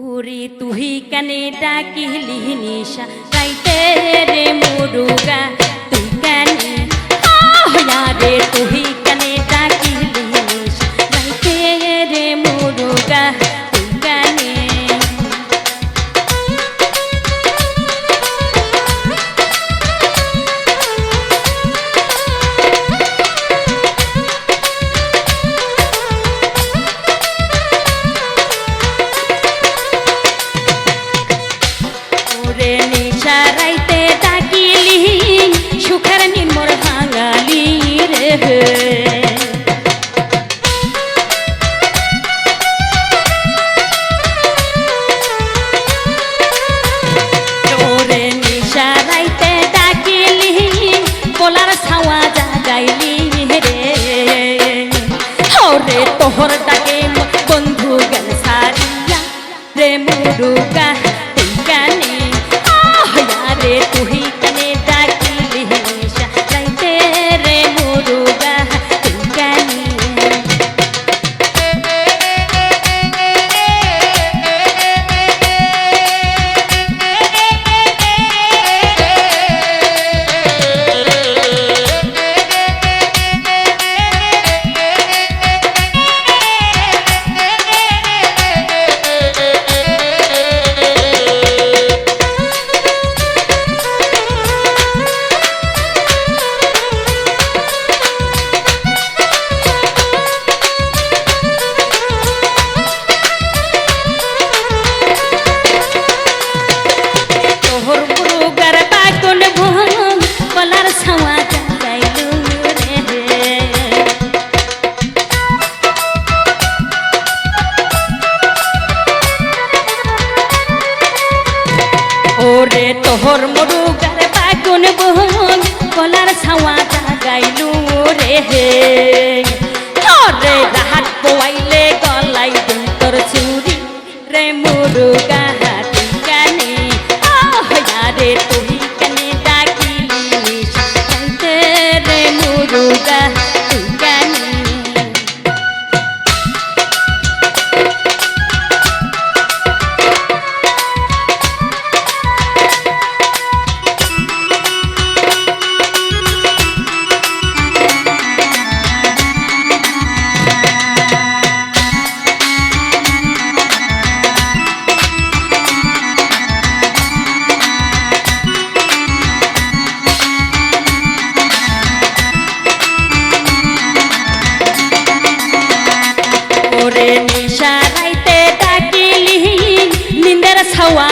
ওরে তুহি কানে ডাকিলি নিশা গাইতে রে মুরুগা তুই কানে রে তুহি নিশা ডাকিলি সুখের নির্মর ভাঙালি রে ওরে ডাকিলি, কলার ছাওয়া জাগাইলি রে। ওরে তোহর ডাকে বন্ধু গেল সারিয়া রে মুরুগা রে ওরে নিশা রাইতে ডাকিলি নিন্দের ছাওয়া